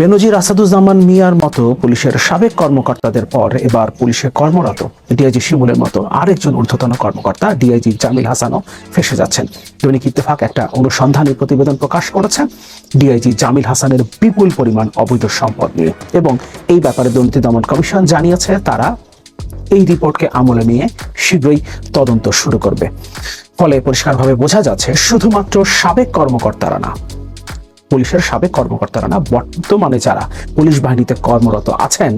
বেনজির আসাদুজ্জামান মিয়ার মতো পুলিশের সাবেক কর্মকর্তাদের পর এবার পুলিশে কর্মরত। ডিআইজি শিমুলের মতো আরেকজন ঊর্ধ্বতন কর্মকর্তা ডিআইজি জামিল হাসানও ফেসে যাচ্ছেন। দৈনিক ইত্তেফাক একটা অনুসন্ধানী প্রতিবেদন প্রকাশ করেছে। ডিআইজি জামিল হাসানের বিপুল পরিমাণ অবৈধ সম্পদ নিয়ে এবং এই ব্যাপারে দুর্নীতি দমন কমিশন জানিয়েছে, তারা এই রিপোর্টকে আমলে নিয়ে শীঘ্রই তদন্ত শুরু করবে। ফলে পরিষ্কারভাবে বোঝা যাচ্ছে, শুধুমাত্র সাবেক কর্মকর্তারা না পুলিশের সাবেক কর্মকর্তারা না বর্তমানে যারা পুলিশ বাহিনীতে কর্মরত আছেন,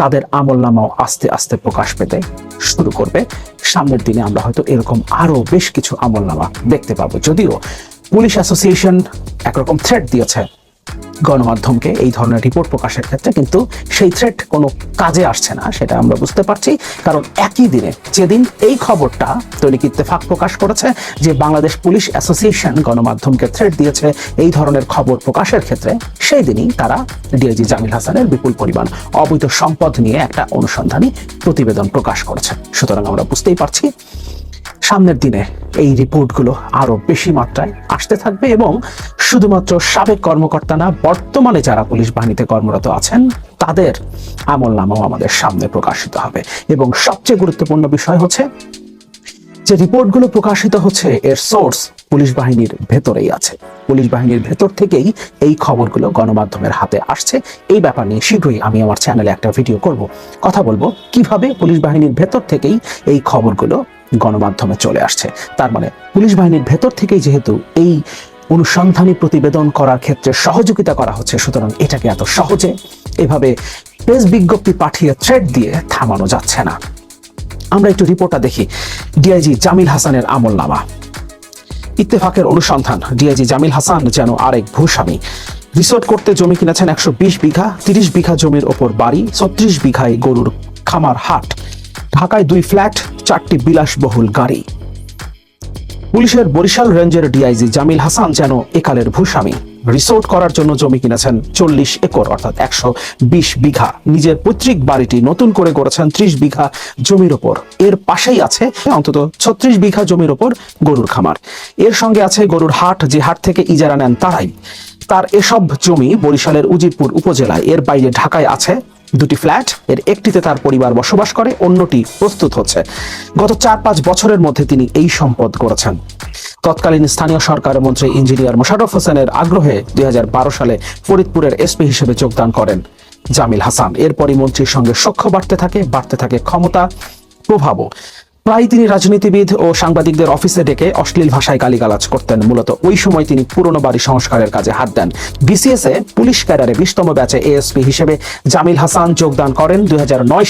তাদের আমল নামাও আস্তে আস্তে প্রকাশ পেতে শুরু করবে। সামনের দিনে আমরা হয়তো এরকম আরও বেশ কিছু আমল নামা দেখতে পাবো। যদিও পুলিশ অ্যাসোসিয়েশন একরকম থ্রেট দিয়েছে গণমাধ্যমকে এই ধরনের রিপোর্ট প্রকাশের ক্ষেত্রে কিন্তু সেই থ্রেট কোনো কাজে আসছে না, সেটা আমরা বুঝতে পারছি। কারণ একই দিনে যেদিন এই খবরটা দৈনিক ইত্তেফাক প্রকাশ করেছে, যে বাংলাদেশ পুলিশ অ্যাসোসিয়েশন গণমাধ্যমকে থ্রেট দিয়েছে এই ধরনের খবর প্রকাশের ক্ষেত্রে, সেই দিনই তারা ডিআইজি জামিল হাসানের বিপুল পরিমাণ অবৈধ সম্পদ নিয়ে একটা অনুসন্ধানী প্রতিবেদন প্রকাশ করেছে। সুতরাং আমরা বুঝতেই পারছি সামনের দিনে এই রিপোর্টগুলো আরও বেশি মাত্রায় আসতে থাকবে এবং শুধুমাত্র সাবেক কর্মকর্তা না, বর্তমানে যারা পুলিশ বাহিনীতে কর্মরত আছেন, তাদের আমল নামাও আমাদের সামনে প্রকাশিত হবে। এবং সবচেয়ে গুরুত্বপূর্ণ বিষয় হচ্ছে যে রিপোর্টগুলো প্রকাশিত হচ্ছে, এর সোর্স পুলিশ বাহিনীর ভেতরেই আছে। পুলিশ বাহিনীর ভেতর থেকেই এই খবরগুলো গণমাধ্যমের হাতে আসছে। এই ব্যাপার নিয়ে শীঘ্রই আমি আমার চ্যানেলে একটা ভিডিও করব। কথা বলব, কীভাবে পুলিশ বাহিনীর ভেতর থেকেই এই খবরগুলো গণমাধ্যমে চলে আসছে। তার মানে পুলিশ বাহিনীর ভেতর থেকেই যেহেতু এই অনুসন্ধানী প্রতিবেদন করার ক্ষেত্রে সহযোগিতা করা হচ্ছে, সুতরাং এটাকে এত সহজে এভাবে প্রেস বিজ্ঞপ্তি পাঠিয়ে থ্রেড দিয়ে থামানো যাচ্ছে না। আমরা একটু রিপোর্টটা দেখি। ডিআইজি জামিল হাসানের আমল নামা ইত্তেফাকের অনুসন্ধান। ডিআইজি জামিল হাসান যেন আরেক ভূস্বামী। রিসোর্ট করতে জমি কিনেছেন একশো বিশ বিঘা, তিরিশ বিঘা জমির ওপর বাড়ি, ছত্রিশ বিঘায় গরুর খামার, হাট। ঢাকায় দুই ফ্ল্যাট, চারটি বিলাসবহুল গাড়ি। পুলিশের বরিশাল রেঞ্জের ডিআইজি জামিল হাসান যেন একালের ভূস্বামী। রিসোর্ট করার জন্য জমি কিনেছেন চল্লিশ একর, অর্থাৎ একশো বিশ বিঘা। নিজের পৈতৃক বাড়িটি নতুন করে গড়েছেন ত্রিশ বিঘা জমির ওপর। এর পাশেই আছে অন্তত ছত্রিশ বিঘা জমির ওপর গরুর খামার। এর সঙ্গে আছে গরুর হাট, যে হাট থেকে ইজারা নেন তারাই। তার এসব জমি বরিশালের উজিরপুর উপজেলায়, এর বাইরে ঢাকায় আছে দুটি ফ্ল্যাট, এর একটিতে তার পরিবার বসবাস করে, অন্যটি প্রস্তুত হচ্ছে। গত চার পাঁচ বছরের মধ্যে তিনি এই সম্পদ করেছেন। তৎকালীন স্থানীয় সরকার মন্ত্রী ইঞ্জিনিয়ার মোশারফ হোসেনের আগ্রহে দুই হাজার বারো সালে ফরিদপুরের এসপি হিসেবে যোগদান করেন জামিল হাসান। এরপরই মন্ত্রীর সঙ্গে সখ্য বাড়তে থাকে বাড়তে থাকে ক্ষমতা, প্রভাবও। প্রায় তিনি রাজনীতিবিদ ও সাংবাদিকদের অফিসে ডেকে অশ্লীল ভাষায় গালিগালাজ করতেন। মূলত ওই সময় তিনি পুরনো বাড়ি সংস্কারের কাজে হাত দেন। বিসিএস এ পুলিশ ক্যাডারে বিশতম ব্যাচে এএসপি হিসেবে জামিল হাসান যোগদান করেন। দুই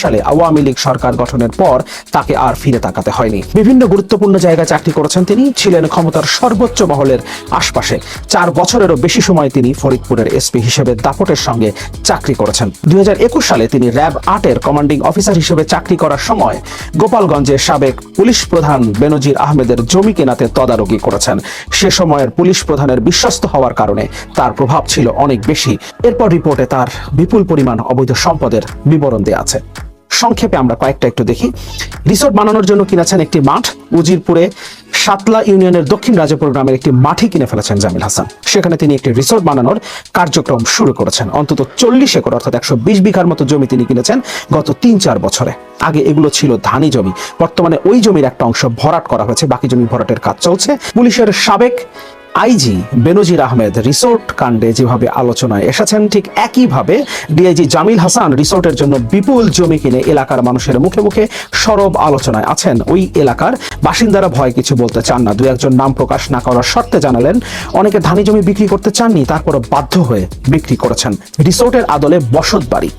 সালে আওয়ামী লীগ সরকার গঠনের পর তাকে আর ফিরে তাকাতে হয়নি। বিভিন্ন গুরুত্বপূর্ণ জায়গায় চাকরি করেছেন তিনি। ছিলেন ক্ষমতার সর্বোচ্চ মহলের আশপাশে। চার বছরেরও বেশি সময় তিনি ফরিদপুরের এসপি হিসেবে দাপটের সঙ্গে চাকরি করেছেন। দুই হাজার একুশ সালে তিনি র্যাব আটের কমান্ডিং অফিসার হিসেবে চাকরি করার সময় গোপালগঞ্জের সাবেক পুলিশ প্রধান বেনজির আহমেদের জমি কেনাতে তদারকি করেছেন। সে সময়ের পুলিশ প্রধানের বিশ্বস্ত হওয়ার কারণে তার প্রভাব ছিল অনেক বেশি। এরপর রিপোর্টে তার বিপুল পরিমাণ অবৈধ সম্পদের বিবরণ দেওয়া আছে। সংক্ষেপে আমরা কয়েকটা একটু দেখি। রিসোর্ট বানানোর জন্য কিনেছেন একটি মাঠ। উজিরপুরে সাতলা ইউনিয়নের দক্ষিণ রাজপুর গ্রামের একটি মাঠই কিনে ফেলেছেন জামিল হাসান। সেখানে তিনি একটি রিসোর্ট বানানোর কার্যক্রম শুরু করেছেন। অন্তত চল্লিশ একর, অর্থাৎ একশো বিশ বিঘার মতো জমি তিনি কিনেছেন গত তিন চার বছরে। আগে এগুলো ছিল ধানি জমি। বর্তমানে ওই জমির একটা অংশ ভরাট করা হয়েছে, বাকি জমি ভরাটের কাজ চলছে। পুলিশের সাবেক আইজি বেনজির আহমেদ রিসোর্ট কাণ্ডে যেভাবে আলোচনায় এসেছেন, ঠিক একইভাবে ডিআইজি জামিল হাসান রিসোর্টের জন্য বিপুল জমি কিনে এলাকার মানুষের মুখে মুখে সরব আলোচনায় আছেন। ওই এলাকার বাসিন্দারা ভয় কিছু বলতে চান না। দু একজন নাম প্রকাশ না করার শর্তে জানালেন, অনেকে ধানি জমি বিক্রি করতে চাননি, তারপরও বাধ্য হয়ে বিক্রি করেছেন। রিসোর্টের আদলে বসত বাড়ি।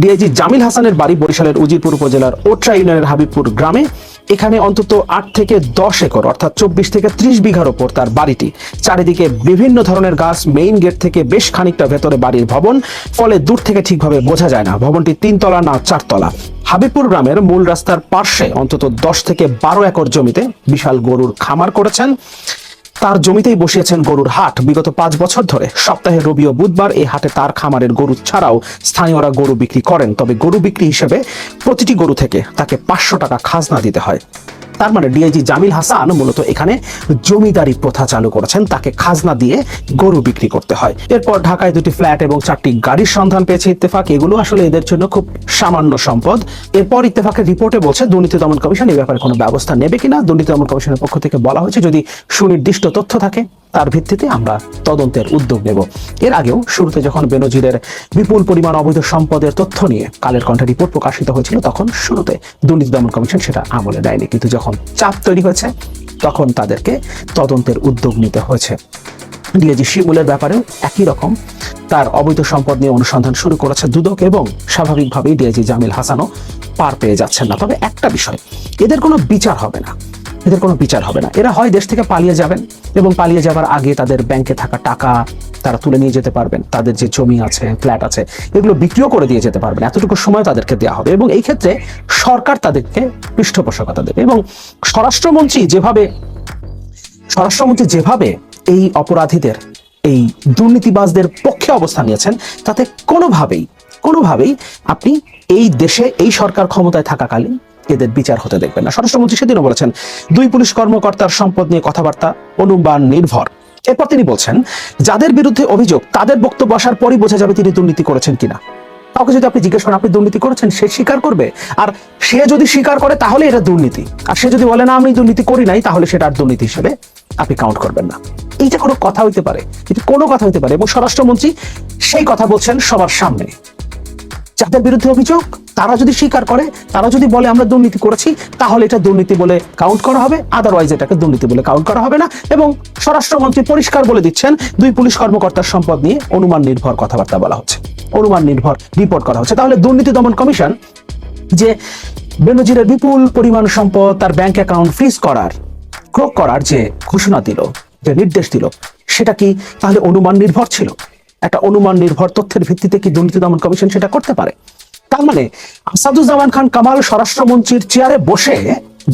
ডিআইজি জামিল হাসানের বাড়ি বরিশালের উজিরপুর উপজেলার ওট্রা ইউনিয়নের হাবিবপুর গ্রামে এখানে অন্তত আট থেকে দশ একর, অর্থাৎ চব্বিশ থেকে ত্রিশ বিঘার ওপর তার বাড়িটি। চারিদিকে বিভিন্ন ধরনের গাছ মেইন গেট থেকে বেশ খানিকটা ভেতরে বাড়ির ভবন, ফলে দূর থেকে ঠিকভাবে বোঝা যায় না। ভবনটি তিনতলা না চারতলা। হাবিবপুর গ্রামের মূল রাস্তার পার্শ্বে অন্তত দশ থেকে বারো একর জমিতে বিশাল গরুর খামার করেছেন। তার জমিতেই বসিয়েছেন গরুর হাট। বিগত পাঁচ বছর ধরে সপ্তাহে রবি ও বুধবার এই হাটে তার খামারের গরু ছাড়াও স্থানীয়রা গরু বিক্রি করেন। তবে গরু বিক্রি হিসেবে প্রতিটি গরু থেকে তাকে পাঁচশো টাকা খাজনা দিতে হয়। তার মানে ডিআইজি জামিল হাসান মূলত এখানে জমিদারি প্রথা চালু করেছেন, তাকে খাজনা দিয়ে গরু বিক্রি করতে হয়। এরপর ঢাকায় দুটি ফ্ল্যাট এবং চারটি গাড়ির সন্ধান পেয়েছে ইত্তেফাক। এগুলো আসলে এদের জন্য খুব সামান্য সম্পদ। এরপর ইত্তেফাকের রিপোর্টে বলছে, দুর্নীতি দমন কমিশন এই ব্যাপারে কোনো ব্যবস্থা নেবে কিনা? দুর্নীতি দমন কমিশনের পক্ষ থেকে বলা হয়েছে, যদি সুনির্দিষ্ট তথ্য থাকে। তার ভিত্তিতে আমরা তদন্তের উদ্যোগ নেব। এর আগেও শুরুতে যখন বেনজিরের বিপুল পরিমাণ অবৈধ সম্পদের তথ্য নিয়ে কালের কণ্ঠে রিপোর্ট প্রকাশিত হয়েছিল, তখন শুরুতে দুর্নীতি দমন কমিশন সেটা আমলে নেয়নি। কিন্তু যখন চাপ তৈরি হয়েছে, তখন তাদেরকে তদন্তের উদ্যোগ নিতে হয়েছে। ডিএজি শিমুলের ব্যাপারেও একই রকম। তার অবৈধ সম্পদ নিয়ে অনুসন্ধান শুরু করেছে দুদক এবং স্বাভাবিকভাবেই ডিআইজি জামিল হাসানও পার পেয়ে যাচ্ছেন না। তবে একটা বিষয়, এদের কোনো বিচার হবে না। এদের কোনো বিচার হবে না। এরা হয় দেশ থেকে পালিয়ে যাবেন এবং পালিয়ে যাবার আগে তাদের ব্যাংকে থাকা টাকা তারা তুলে নিয়ে যেতে পারবেন। তাদের যে জমি আছে, ফ্ল্যাট আছে, এগুলো বিক্রিও করে দিয়ে যেতে পারবেন। এতটুকু সময় তাদেরকে দেওয়া হবে এবং এই ক্ষেত্রে সরকার তাদেরকে পৃষ্ঠপোষকতা দেবে এবং স্বরাষ্ট্রমন্ত্রী যেভাবে স্বরাষ্ট্রমন্ত্রী যেভাবে এই অপরাধীদের, এই দুর্নীতিবাজদের পক্ষে অবস্থান নিয়েছেন, তাতে কোনোভাবেই কোনোভাবেই আপনি এই দেশে, এই সরকার ক্ষমতায় থাকাকালীন এদের বিচার হতে দেখবেন না। স্বরাষ্ট্রমন্ত্রী সেদিনও বলেছেন, দুই পুলিশ কর্মকর্তার সম্পদ নিয়ে কথাবার্তা অনুমান নির্ভর। এরপর তিনি বলছেন, যাদের বিরুদ্ধে অভিযোগ, তাদের বক্তব্য আসার পরই বোঝা যাবে তিনি দুর্নীতি করেছেন কিনা। কাউকে যদি আপনি জিজ্ঞেস করেন, আপনি দুর্নীতি করেছেন? সে স্বীকার করবে। আর সে যদি স্বীকার করে, তাহলে এটা দুর্নীতি। আর সে যদি বলে, না, আমি দুর্নীতি করি নাই, তাহলে সেটা আর দুর্নীতি হিসেবে আপনি কাউন্ট করবেন না। এইটা কোনো কথা হইতে পারে এটা কোনো কথা হইতে পারে, এবং স্বরাষ্ট্রমন্ত্রী সেই কথা বলছেন সবার সামনে। যাদের বিরুদ্ধে অভিযোগ তারা যদি স্বীকার করে, তারা যদি বলে আমরা দুর্নীতি করেছি, তাহলে এটা দুর্নীতি বলে কাউন্ট করা হবে আদারওয়াইজ এটাকে দুর্নীতি বলে কাউন্ট করা হবে না। এবং স্বরাষ্ট্রমন্ত্রী পরিষ্কার বলে দিচ্ছেন, দুই পুলিশ কর্মকর্তার সম্পদ নিয়ে অনুমান নির্ভর কথাবার্তা বলা হচ্ছে। অনুমান নির্ভর রিপোর্ট করা হচ্ছে। তাহলে দুর্নীতি দমন কমিশন যে বেনজিরের বিপুল পরিমাণ সম্পদ তার ব্যাংক অ্যাকাউন্ট ফ্রিজ করার ক্রোক করার যে ঘোষণা দিল, যে নির্দেশ দিল, সেটা কি তাহলে অনুমান নির্ভর ছিল? একটা অনুমান নির্ভর তথ্যের ভিত্তিতে কি দুর্নীতি দমন কমিশন সেটা করতে পারে? তার মানে আসাদুজ্জামান খান কামাল স্বরাষ্ট্রমন্ত্রীর চেয়ারে বসে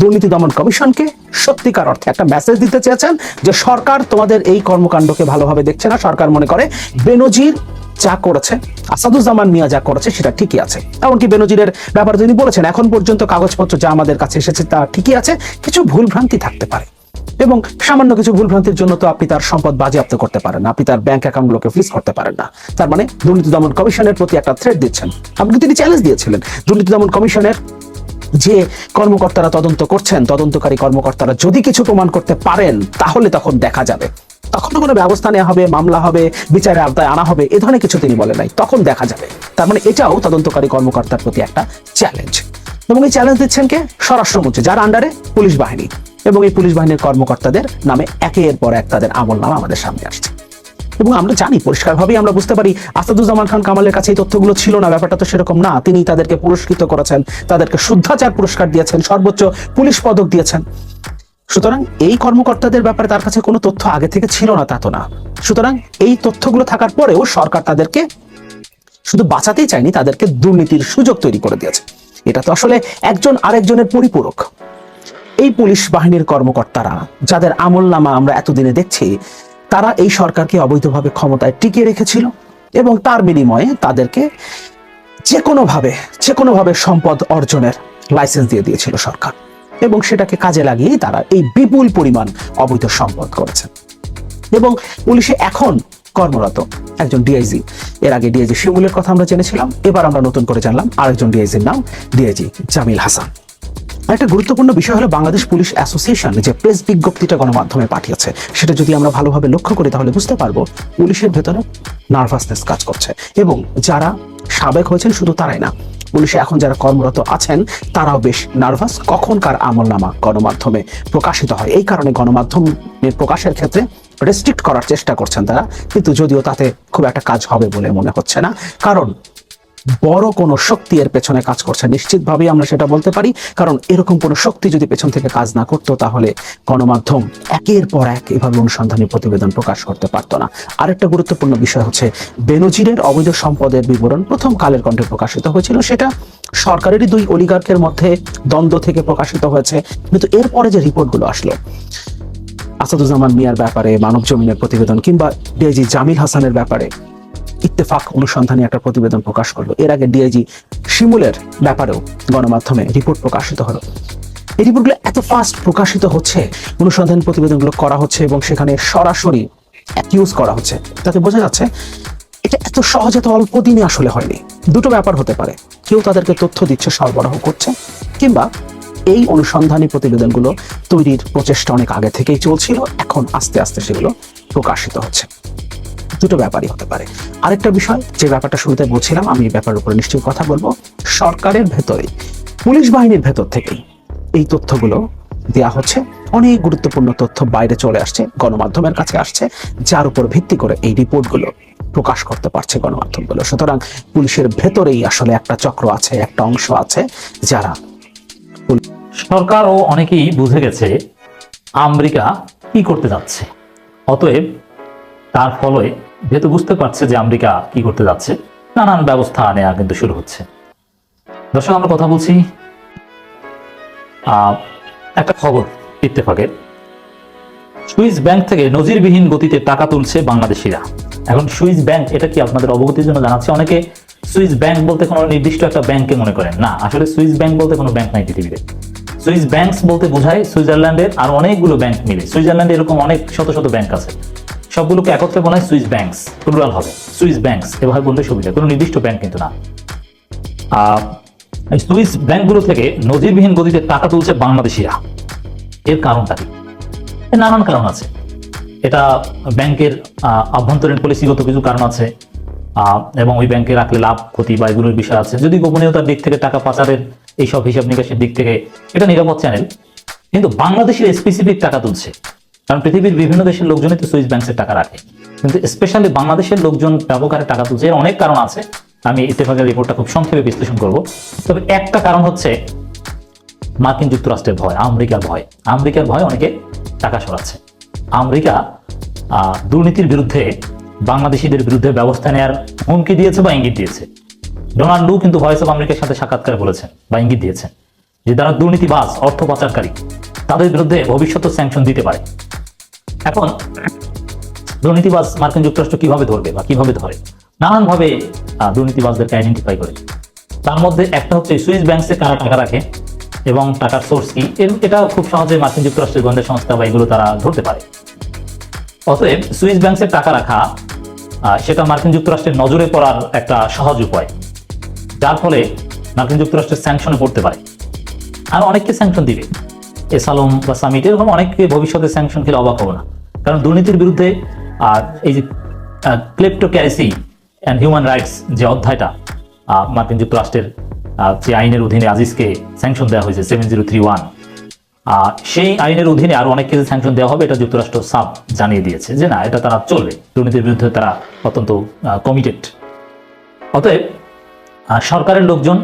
দুর্নীতি দমন কমিশনকে সত্যিকার অর্থে একটা মেসেজ দিতে চেয়েছেন যে সরকার তোমাদের এই কর্মকাণ্ডকে ভালোভাবে দেখছে না। সরকার মনে করে বেনজির যা করেছে, আসাদুজ্জামান মিয়া যা করেছে সেটা ঠিকই আছে। এমনকি বেনজিরের ব্যাপারে তিনি বলেছেন, এখন পর্যন্ত কাগজপত্র যা আমাদের কাছে এসেছে তা ঠিকই আছে, কিছু ভুলভ্রান্তি থাকতে পারে। এবং সামান্য কিছু ভুলভ্রান্তির জন্য তো আপনি তার সম্পদ বাজেয়াপ্ত করতে পারেন আপনি তার ব্যাংক অ্যাকাউন্টগুলোকে ফ্রিজ করতে পারেন না। তার মানে দুর্নীতি দমন কমিশনের প্রতি একটা থ্রেট দিচ্ছেন। আপনি তিনি চ্যালেঞ্জ দিয়েছিলেন। দুর্নীতি দমন কমিশনের যে কর্মকর্তারা তদন্ত করছেন, তদন্তকারী কর্মকর্তারা যদি কিছু প্রমাণ করতে পারেন, তাহলে তখন দেখা যাবে। তখন কোনো ব্যবস্থা নেওয়া হবে, মামলা হবে বিচারের আওতায় আনা হবে, এ ধরনের কিছু তিনি বলেন নাই। তখন দেখা যাবে। তার মানে এটাও তদন্তকারী কর্মকর্তার প্রতি একটা চ্যালেঞ্জ এবং এই চ্যালেঞ্জ দিচ্ছেন কে? স্বরাষ্ট্রমন্ত্রী, যার আন্ডারে পুলিশ বাহিনী। এবং এই পুলিশ বাহিনীর কর্মকর্তাদের নামে একের পর এক তাদের আমল নামা আমাদের সামনে আসছে। এবং আমরা জানি, পরিষ্কারভাবেই আমরা বুঝতে পারি, আসাদুজ্জামান খান কামালের কাছে এই তথ্যগুলো ছিল না, ব্যাপারটা তো সেরকম না। তিনি তাদেরকে পুরস্কৃত করেছেন, তাদেরকে শুদ্ধাচার পুরস্কার দিয়েছেন, সর্বোচ্চ পুলিশ পদক দিয়েছেন। সুতরাং এই কর্মকর্তাদের ব্যাপারে তার কাছে কোনো তথ্য আগে থেকে ছিল না, তা তো না। সুতরাং এই তথ্যগুলো থাকার পরেও সরকার তাদেরকে শুধু বাঁচাতেই চায়নি, তাদেরকে দুর্নীতির সুযোগ তৈরি করে দিয়েছে। এটা তো আসলে একজন আরেকজনের পরিপূরক। এই পুলিশ বাহিনীর কর্মকর্তারা, যাদের আমল নামা আমরা এতদিনে দেখছি, তারা এই সরকারকে অবৈধভাবে ক্ষমতায় টিকিয়ে রেখেছিল এবং তার বিনিময়ে তাদেরকে যে কোনোভাবে যে কোনোভাবে সম্পদ অর্জনের লাইসেন্স দিয়ে দিয়েছিল সরকার। এবং সেটাকে কাজে লাগিয়েই তারা এই বিপুল পরিমাণ অবৈধ সম্পদ করেছে। এবং পুলিশে এখন কর্মরত একজন ডিআইজি এর আগে ডিআইজি শিমুলের কথা আমরা জেনেছিলাম, এবার আমরা নতুন করে জানলাম আরেকজন ডিআইজির নাম ডিআইজি জামিল হাসান। একটা গুরুত্বপূর্ণ বিষয় হলো বাংলাদেশ পুলিশ অ্যাসোসিয়েশন যে প্রেস বিজ্ঞপ্তিটা গণমাধ্যমে পাঠিয়েছে, সেটা যদি আমরা ভালোভাবে লক্ষ্য করি তাহলে বুঝতে পারব পুলিশের ভেতরে নার্ভাসনেস কাজ করছে এবং যারা সাবেক হয়েছেন শুধু তারাই না, পুলিশে এখন যারা কর্মরত আছেন তারাও বেশ নার্ভাস। কখনকার আমল নামা গণমাধ্যমে প্রকাশিত হয়। এই কারণে গণমাধ্যমের প্রকাশের ক্ষেত্রে রেস্ট্রিক্ট করার চেষ্টা করছেন তারা, কিন্তু যদিও তাতে খুব একটা কাজ হবে বলে মনে হচ্ছে না। কারণ বড় কোনো শক্তি এর পেছনে কাজ করছে। নিশ্চিতভাবেই আমরা সেটা বলতে পারি, কারণ এরকম কোনো শক্তি যদি পেছন থেকে কাজ না করতো, তাহলে গণমাধ্যম একের পর এক এভাবে অনুসন্ধানী প্রতিবেদন প্রকাশ করতে পারতো না। আরেকটা গুরুত্বপূর্ণ বিষয় হচ্ছে, বেনজিরের অবৈধ সম্পদের বিবরণ প্রথম কালের কণ্ঠে প্রকাশিত হয়েছিল। সেটা সরকারেরই দুই অলিগার্কের মধ্যে দ্বন্দ্ব থেকে প্রকাশিত হয়েছে। কিন্তু এরপরে যে রিপোর্টগুলো আসলো, আসাদুজ্জামান মিয়ার ব্যাপারে মানব জমিনের প্রতিবেদন কিংবা ডেজি জামিল হাসানের ব্যাপারে ইত্তেফাক অনুসন্ধানী একটা প্রতিবেদন প্রকাশ করল। এর আগে ডিআইজি শিমুলের ব্যাপারেও গণমাধ্যমে রিপোর্ট প্রকাশিত হলো। এই রিপোর্টগুলো এত ফাস্ট প্রকাশিত হচ্ছে, অনুসন্ধান প্রতিবেদনগুলো করা হচ্ছে এবং সেখানে সরাসরি অ্যাকিউজ করা হচ্ছে। তাতে বোঝা যাচ্ছে, এটা এত সহজে তো অল্প দিনে আসলে হয়নি। দুটো ব্যাপার হতে পারে। কেউ তাদেরকে তথ্য দিচ্ছে, সরবরাহ করছে, কিংবা এই অনুসন্ধানী প্রতিবেদনগুলো তৈরির প্রচেষ্টা অনেক আগে থেকেই চলছিল, এখন আস্তে আস্তে সেগুলো প্রকাশিত হচ্ছে। দুটো ব্যাপারই হতে পারে। আরেকটা বিষয়, যে ব্যাপারটা শুরুতে বলছিলাম, আমি এই ব্যাপারের উপরে নিশ্চয়ই কথা বলব। সরকারের ভেতরে পুলিশ বাহিনীর ভেতর থেকেই এই তথ্যগুলো দেয়া হচ্ছে। অনেক গুরুত্বপূর্ণ তথ্য বাইরে চলে আসছে, গণমাধ্যমের কাছে আসছে, যার উপর ভিত্তি করে এই রিপোর্টগুলো প্রকাশ করতে পারছে গণমাধ্যমগুলো। সুতরাং পুলিশের ভেতরেই আসলে একটা চক্র আছে, একটা অংশ আছে, যারা সরকারও অনেকেই বুঝে গেছে আমেরিকা কি করতে যাচ্ছে। অতএব তার ফলে যেহেতু বুঝতে পারছে যে আমেরিকা কি করতে যাচ্ছে, নানান ব্যবস্থা নেওয়া কিন্তু শুরু হচ্ছে। দর্শক, আমরা কথা বলছি একটা খবর ইত্তেফাকের। সুইস ব্যাংক থেকে নজিরবিহীন গতিতে টাকা তুলছে বাংলাদেশিরা। এখন সুইস ব্যাংক, এটা কি আপনাদের অবগতির জন্য জানাচ্ছি? অনেকে সুইস ব্যাংক বলতে কোনো নির্দিষ্ট একটা ব্যাংকে মনে করেন। না, আসলে সুইস ব্যাংক বলতে কোনো ব্যাংক নাই পৃথিবীতে। সুইস ব্যাংকস বলতে বোঝায় সুইজারল্যান্ডের আর অনেকগুলো ব্যাংক মিলে। সুইজারল্যান্ডে এরকম অনেক শত শত ব্যাংক আছে। সবগুলোকে একত্রে বলা সুইস ব্যাংকস প্লুরাল হবে। সুইস ব্যাংকস, এভাবে বলতে সুবিধা, কোনো নির্দিষ্ট ব্যাংক কিন্তু না। সুইস ব্যাংকগুলো থেকে নজিরবিহীন গতিতে টাকা তুলছে বাংলাদেশিরা। এর কারণটা কি? নানান কারণ আছে। এটা ব্যাংকের আভ্যন্তরীণ পলিসিগত কিছু কারণ আছে। এবং ওই ব্যাংকে রাখলে লাভ, ক্ষতি বা এগুলোর বিষয় আছে। যদি গোপনীয়তার দিক থেকে টাকা পাচারের এইসব হিসাব নিকাশের দিক থেকে এটা নিরাপদ চ্যানেল কিন্তু বাংলাদেশের স্পেসিফিক টাকা তুলছে। কারণ পৃথিবীর বিভিন্ন দেশের লোকজনই তো সুইস ব্যাংকের টাকা রাখে। কিন্তু স্পেশালি বাংলাদেশের লোকজন ব্যবহারে টাকা তুলছে, এর অনেক কারণ আছে। আমি ইত্তেফাকের রিপোর্টটা খুব সংক্ষেপে বিশ্লেষণ করব। তবে একটা কারণ হচ্ছে মার্কিন যুক্তরাষ্ট্রের ভয়, আমেরিকার ভয়। আমেরিকার ভয় অনেকে টাকা সরাচ্ছে। আমেরিকা দুর্নীতির বিরুদ্ধে, বাংলাদেশিদের বিরুদ্ধে ব্যবস্থা নেয়ার হুমকি দিয়েছে বা ইঙ্গিত দিয়েছে। ডোনাল্ড লু কিন্তু ভয়েস অফ আমেরিকার সাথে সাক্ষাৎকারে বলেছেন বা ইঙ্গিত দিয়েছেন যে, যারা দুর্নীতিবাজ, অর্থ পাচারকারী, তাদের বিরুদ্ধে ভবিষ্যৎ স্যাংশন দিতে পারে। এখন দুর্নীতিবাজ মার্কিন যুক্তরাষ্ট্র কীভাবে ধরবে বা কীভাবে ধরে? নানানভাবে দুর্নীতিবাজদেরকে আইডেন্টিফাই করে তার মধ্যে একটা হচ্ছে সুইস ব্যাংকসে কারা টাকা রাখে এবং টাকার সোর্স কি? এটা খুব সহজে মার্কিন যুক্তরাষ্ট্রের গোয়েন্দা সংস্থা বা এগুলো তারা ধরতে পারে। অতএব সুইস ব্যাংকসে টাকা রাখা সেটা মার্কিন যুক্তরাষ্ট্রের নজরে পড়ার একটা সহজ উপায়। যার ফলে মার্কিন যুক্তরাষ্ট্রের স্যাংশনে পড়তে পারে। আর অনেককে স্যাংশন দিবে। এসালম বা সামিট এরকম অনেককে ভবিষ্যতে স্যাংশন খেলে অবাক হব না। কারণ দুর্নীতির বিরুদ্ধে আর এই যে ক্লেপ্টোক্যারেসি অ্যান্ড হিউম্যান রাইটস যে অধ্যায়টা মার্কিন যুক্তরাষ্ট্রের যে আইনের অধীনে আজিজকে স্যাংশন দেওয়া হয়েছে সেভেন জিরো থ্রি ওয়ান সেই আইনের অধীনে আরও অনেক কিছু স্যাংশন দেওয়া হবে, এটা যুক্তরাষ্ট্র সাব জানিয়ে দিয়েছে যে না, এটা তারা চলবে। দুর্নীতির বিরুদ্ধে তারা অত্যন্ত কমিটেড অতএব সরকারের লোকজন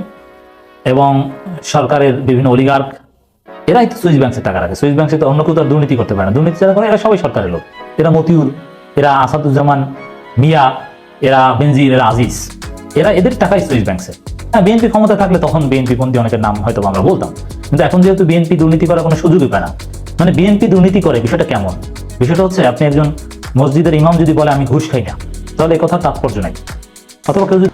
এবং সরকারের বিভিন্ন অলিগার্ক এরাই তো সুইস ব্যাংকে টাকা রাখে। সুইস ব্যাংকে তো অন্য কেউ তো আর দুর্নীতি করতে পারে না। দুর্নীতি যারা করে, এরা সবাই সরকারের লোক। এরা মতিউর, এরা আসাদুজ্জামান, মিয়া, এরা বেনজির, এরা আজিজ। এরা এদের টাকাই সুইস ব্যাংকে হ্যাঁ বিএনপি ক্ষমতা থাকলে তখন বিএনপি পন্থী অনেকের নাম হয়তো আমরা বলতাম। কিন্তু এখন যেহেতু বিএনপি দুর্নীতি করার কোনো সুযোগই পায় না মানে বিএনপি দুর্নীতি করে, বিষয়টা কেমন? বিষয়টা হচ্ছে, আপনি একজন মসজিদের ইমাম যদি বলে, আমি ঘুষ খাই না, তাহলে এই কথা তাৎপর্য নাই। অথবা কেউ যদি